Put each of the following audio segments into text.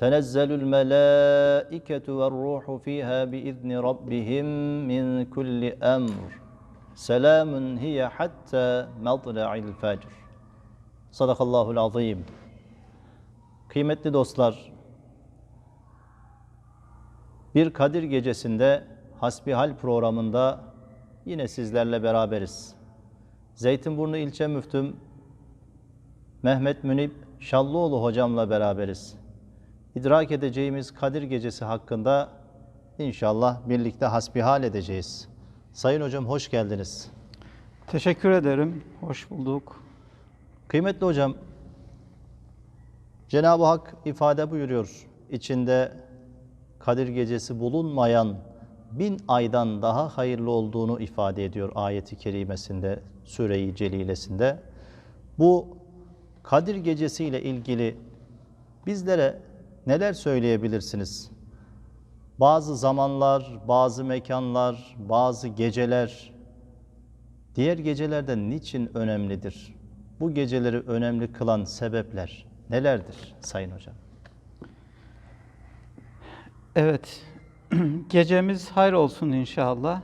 تنزل الملائكة والروح فيها بإذن ربهم من كل أمر سلام هي حتى مطلع الفجر صدق الله العظيم Kıymetli dostlar, bir Kadir gecesinde Hasbihal programında yine sizlerle beraberiz. Zeytinburnu ilçe müftüm Mehmet Münip Şallıoğlu hocamla beraberiz. İdrak edeceğimiz Kadir gecesi hakkında inşallah birlikte hasbihal edeceğiz. Sayın hocam hoş geldiniz. Teşekkür ederim. Hoş bulduk. Kıymetli hocam, Cenab-ı Hak ifade buyuruyor. İçinde Kadir gecesi bulunmayan bin aydan daha hayırlı olduğunu ifade ediyor ayeti kerimesinde, Sure-i Celilesinde. Bu Kadir gecesi ile ilgili bizlere neler söyleyebilirsiniz? Bazı zamanlar, bazı mekanlar, bazı geceler diğer gecelerden niçin önemlidir? Bu geceleri önemli kılan sebepler nelerdir Sayın Hocam? Evet, gecemiz hayır olsun inşallah.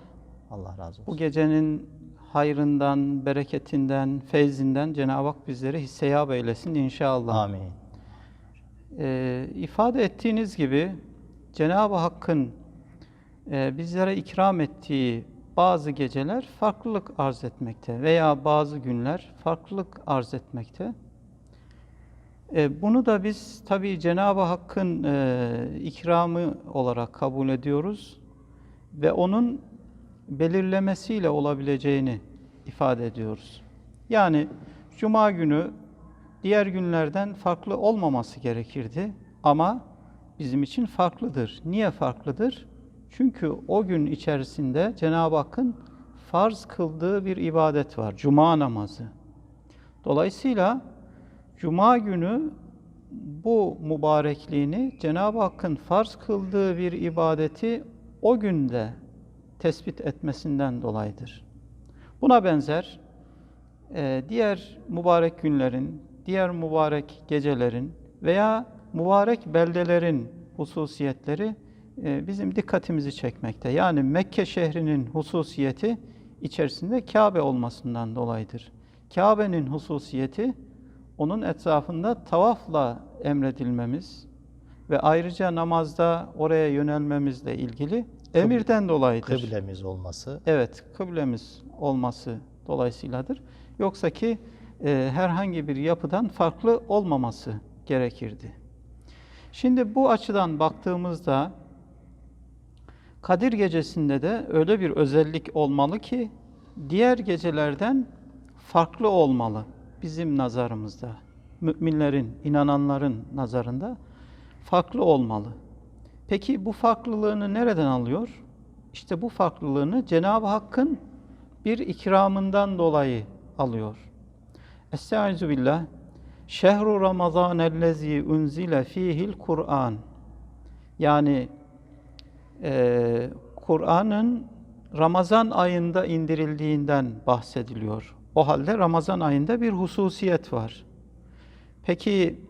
Allah razı olsun. Bu gecenin hayrından, bereketinden, feyzinden Cenab-ı Hak bizleri hisseyab eylesin inşallah. Amin. Ee, ifade ettiğiniz gibi Cenab-ı Hakk'ın e, bizlere ikram ettiği bazı geceler farklılık arz etmekte veya bazı günler farklılık arz etmekte. E, bunu da biz tabii Cenab-ı Hakk'ın e, ikramı olarak kabul ediyoruz ve onun belirlemesiyle olabileceğini ifade ediyoruz. Yani Cuma günü diğer günlerden farklı olmaması gerekirdi ama bizim için farklıdır. Niye farklıdır? Çünkü o gün içerisinde Cenab-ı Hakk'ın farz kıldığı bir ibadet var. Cuma namazı. Dolayısıyla Cuma günü bu mübarekliğini Cenab-ı Hakk'ın farz kıldığı bir ibadeti o günde tespit etmesinden dolayıdır. Buna benzer e, diğer mübarek günlerin, diğer mübarek gecelerin veya mübarek beldelerin hususiyetleri e, bizim dikkatimizi çekmekte. Yani Mekke şehrinin hususiyeti içerisinde Kabe olmasından dolayıdır. Kabe'nin hususiyeti onun etrafında tavafla emredilmemiz ve ayrıca namazda oraya yönelmemizle ilgili emirden dolayıdır. Kıblemiz olması. Evet, kıblemiz olması dolayısıyladır. Yoksa ki e, herhangi bir yapıdan farklı olmaması gerekirdi. Şimdi bu açıdan baktığımızda Kadir gecesinde de öyle bir özellik olmalı ki diğer gecelerden farklı olmalı bizim nazarımızda. Müminlerin, inananların nazarında farklı olmalı. Peki bu farklılığını nereden alıyor? İşte bu farklılığını Cenab-ı Hakk'ın bir ikramından dolayı alıyor. Estaizu billah. Şehru Ramazan ellezî unzile fîhil Kur'an. Yani e, Kur'an'ın Ramazan ayında indirildiğinden bahsediliyor. O halde Ramazan ayında bir hususiyet var. Peki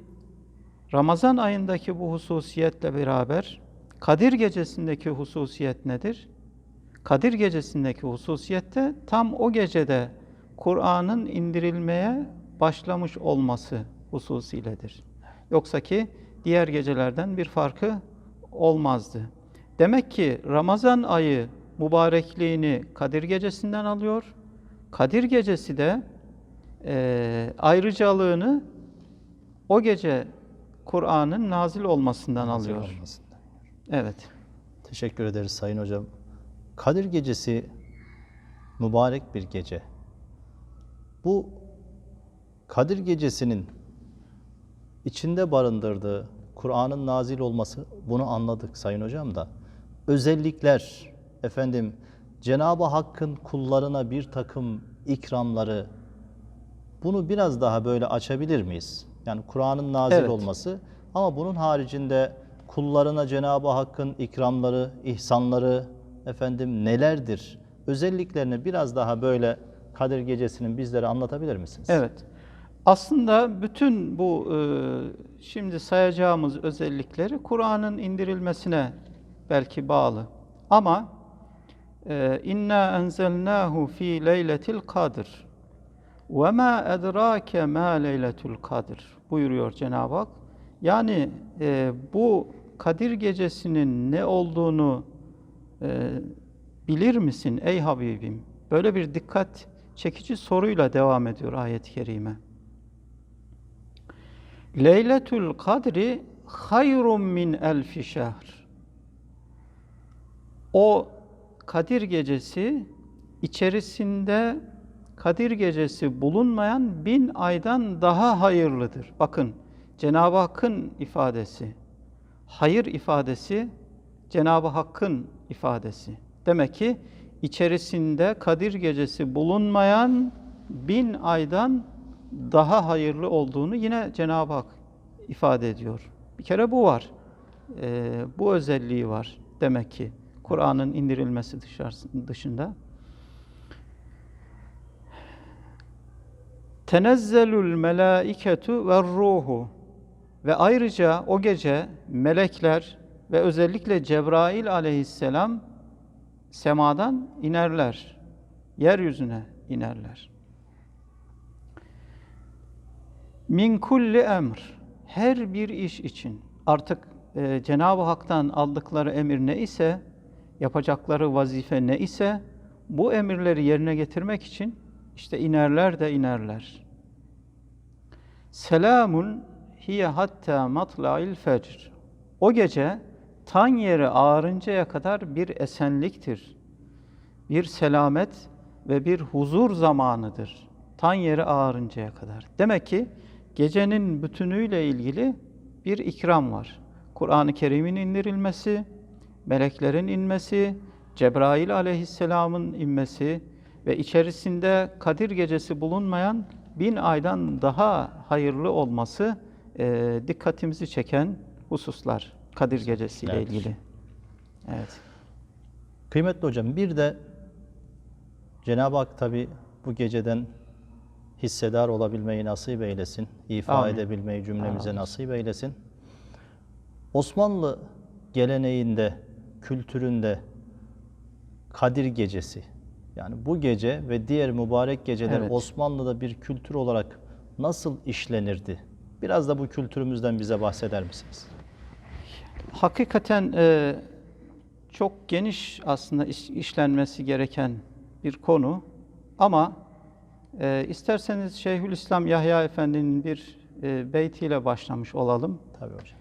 Ramazan ayındaki bu hususiyetle beraber Kadir gecesindeki hususiyet nedir? Kadir gecesindeki hususiyette tam o gecede Kur'an'ın indirilmeye başlamış olması hususiyledir. Yoksa ki diğer gecelerden bir farkı olmazdı. Demek ki Ramazan ayı mübarekliğini Kadir gecesinden alıyor. Kadir gecesi de e, ayrıcalığını o gece Kur'an'ın nazil olmasından Nazil alıyor. olmasından. Evet. Teşekkür ederiz Sayın Hocam. Kadir gecesi mübarek bir gece. Bu Kadir gecesinin içinde barındırdığı Kur'an'ın nazil olması bunu anladık Sayın Hocam da. Özellikler, efendim Cenab-ı Hakk'ın kullarına bir takım ikramları bunu biraz daha böyle açabilir miyiz? Yani Kur'an'ın nazil Evet. olması ama bunun haricinde kullarına Cenab-ı Hakk'ın ikramları, ihsanları efendim nelerdir? Özelliklerini biraz daha böyle Kadir Gecesi'nin bizlere anlatabilir misiniz? Evet. Aslında bütün bu e, şimdi sayacağımız özellikleri Kur'an'ın indirilmesine belki bağlı. Ama e, inna enzelnahu fi leyletil kadr ve ma edrake ma leyletul kadr buyuruyor Cenab-ı Hak. Yani e, bu Kadir gecesinin ne olduğunu bilir misin ey Habibim? Böyle bir dikkat çekici soruyla devam ediyor ayet-i kerime. Leyletül kadri hayrun min elfi şehr. O Kadir gecesi içerisinde Kadir gecesi bulunmayan bin aydan daha hayırlıdır. Bakın Cenab-ı Hakk'ın ifadesi, hayır ifadesi Cenab-ı Hakk'ın ifadesi. Demek ki içerisinde Kadir gecesi bulunmayan bin aydan daha hayırlı olduğunu yine Cenab-ı Hak ifade ediyor. Bir kere bu var. Ee, bu özelliği var demek ki Kur'an'ın indirilmesi dışında. Tenezzelül melaiketu ve ruhu ve ayrıca o gece melekler ve özellikle Cebrail aleyhisselam semadan inerler. Yeryüzüne inerler. Min kulli emr. Her bir iş için artık e, Cenab-ı Hak'tan aldıkları emir ne ise, yapacakları vazife ne ise bu emirleri yerine getirmek için işte inerler de inerler. Selamun hiye hatta matla'il fecr. O gece tan yeri ağarıncaya kadar bir esenliktir. Bir selamet ve bir huzur zamanıdır. Tan yeri ağarıncaya kadar. Demek ki gecenin bütünüyle ilgili bir ikram var. Kur'an-ı Kerim'in indirilmesi, meleklerin inmesi, Cebrail aleyhisselamın inmesi ve içerisinde Kadir gecesi bulunmayan bin aydan daha hayırlı olması e, dikkatimizi çeken hususlar Kadir gecesi ile Evet. ilgili. Evet. Kıymetli hocam bir de Cenab-ı Hak tabi bu geceden hissedar olabilmeyi nasip eylesin. ifa Amin. edebilmeyi cümlemize Amin. nasip eylesin. Osmanlı geleneğinde, kültüründe Kadir Gecesi yani bu gece ve diğer mübarek geceler Evet. Osmanlı'da bir kültür olarak nasıl işlenirdi? Biraz da bu kültürümüzden bize bahseder misiniz? Hakikaten e, çok geniş aslında iş- işlenmesi gereken bir konu ama e, isterseniz Şeyhülislam Yahya Efendi'nin bir e, beytiyle başlamış olalım. Tabii hocam.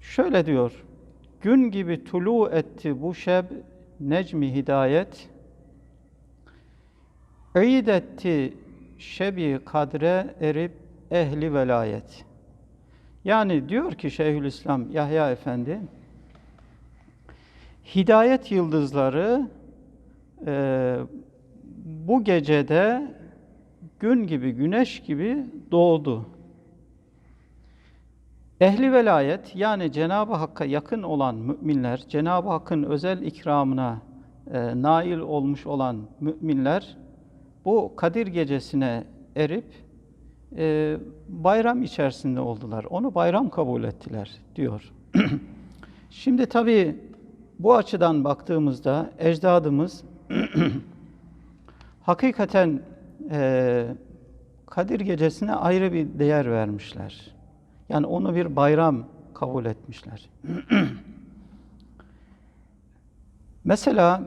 Şöyle diyor, gün gibi tulu etti bu şeb necmi hidayet, Eid etti şebi kadre erip ehli velayet. Yani diyor ki Şeyhülislam Yahya Efendi, hidayet yıldızları e, bu gecede gün gibi, güneş gibi doğdu. Ehli velayet yani Cenab-ı Hakk'a yakın olan müminler, Cenab-ı Hakk'ın özel ikramına e, nail olmuş olan müminler bu Kadir gecesine erip e, bayram içerisinde oldular. Onu bayram kabul ettiler diyor. Şimdi tabii bu açıdan baktığımızda ecdadımız hakikaten e, Kadir gecesine ayrı bir değer vermişler. Yani onu bir bayram kabul etmişler. Mesela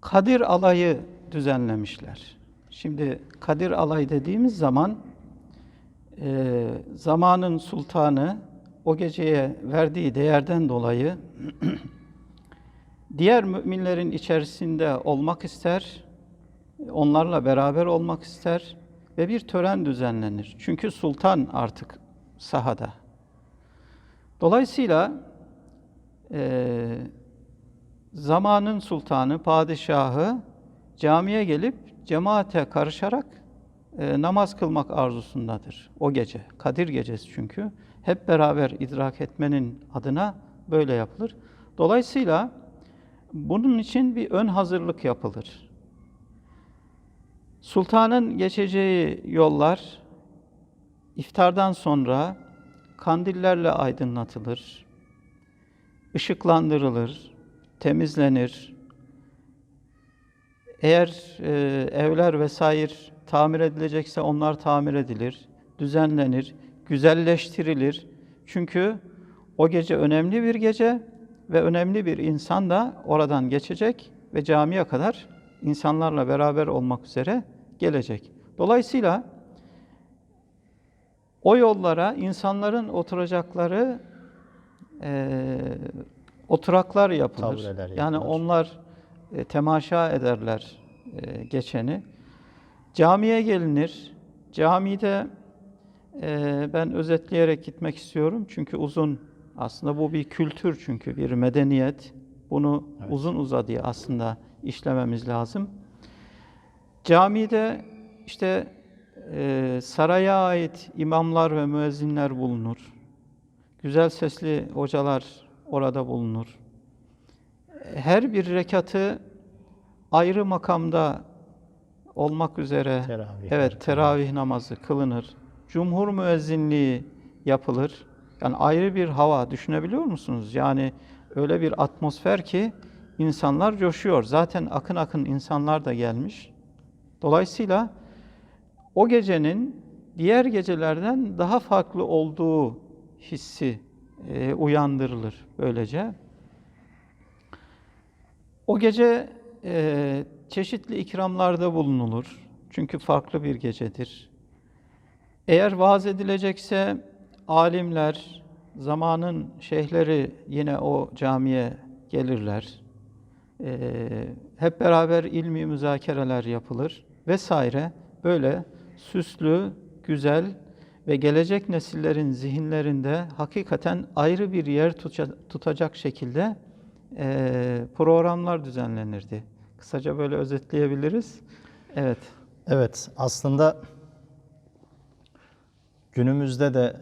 Kadir alayı düzenlemişler. Şimdi Kadir alay dediğimiz zaman e, zamanın sultanı o geceye verdiği değerden dolayı diğer müminlerin içerisinde olmak ister, onlarla beraber olmak ister ve bir tören düzenlenir. Çünkü sultan artık sahada. Dolayısıyla e, zamanın sultanı, padişahı camiye gelip cemaate karışarak e, namaz kılmak arzusundadır o gece. Kadir gecesi çünkü. Hep beraber idrak etmenin adına böyle yapılır. Dolayısıyla bunun için bir ön hazırlık yapılır. Sultanın geçeceği yollar iftardan sonra kandillerle aydınlatılır, ışıklandırılır, temizlenir. Eğer e, evler vesaire tamir edilecekse onlar tamir edilir, düzenlenir, güzelleştirilir. Çünkü o gece önemli bir gece ve önemli bir insan da oradan geçecek ve camiye kadar insanlarla beraber olmak üzere gelecek. Dolayısıyla o yollara insanların oturacakları eee, oturaklar yapılır. Tableler Yani yapılır. onlar e, temaşa ederler e, geçeni. Camiye gelinir. Camide e, ben özetleyerek gitmek istiyorum. Çünkü uzun aslında bu bir kültür çünkü bir medeniyet. Bunu Evet. uzun uzadıya aslında işlememiz lazım. Camide işte e, saraya ait imamlar ve müezzinler bulunur. Güzel sesli hocalar orada bulunur. Her bir rekatı ayrı makamda olmak üzere Teravih evet teravih namazı kılınır. Cumhur müezzinliği yapılır. Yani ayrı bir hava düşünebiliyor musunuz? Yani öyle bir atmosfer ki insanlar coşuyor. Zaten akın akın insanlar da gelmiş. Dolayısıyla o gecenin diğer gecelerden daha farklı olduğu hissi e, uyandırılır böylece. O gece e, çeşitli ikramlarda bulunulur. Çünkü farklı bir gecedir. Eğer vaaz edilecekse alimler, zamanın şeyhleri yine o camiye gelirler. E, hep beraber ilmi müzakereler yapılır vesaire. Böyle süslü, güzel ve gelecek nesillerin zihinlerinde hakikaten ayrı bir yer tutacak, şekilde programlar düzenlenirdi. Kısaca böyle özetleyebiliriz. Evet. Evet, aslında günümüzde de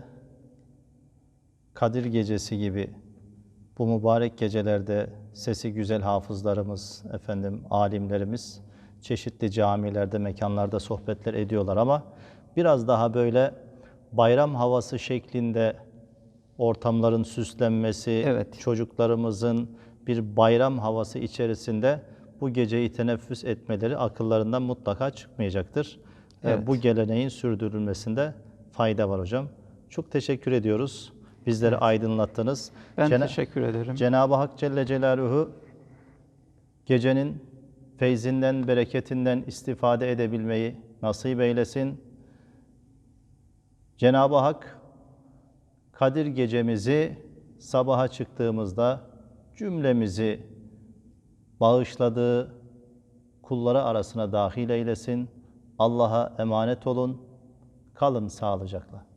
Kadir Gecesi gibi bu mübarek gecelerde sesi güzel hafızlarımız, efendim alimlerimiz çeşitli camilerde, mekanlarda sohbetler ediyorlar ama biraz daha böyle bayram havası şeklinde ortamların süslenmesi, Evet. çocuklarımızın bir bayram havası içerisinde bu geceyi teneffüs etmeleri akıllarından mutlaka çıkmayacaktır. Ee, Evet. Bu geleneğin sürdürülmesinde fayda var hocam. Çok teşekkür ediyoruz. Bizleri aydınlattınız. Ben Cena- teşekkür ederim. Cenab-ı Hak Celle Celaluhu gecenin feyzinden, bereketinden istifade edebilmeyi nasip eylesin. Cenab-ı Hak Kadir gecemizi sabaha çıktığımızda cümlemizi bağışladığı kulları arasına dahil eylesin. Allah'a emanet olun. Kalın sağlıcakla.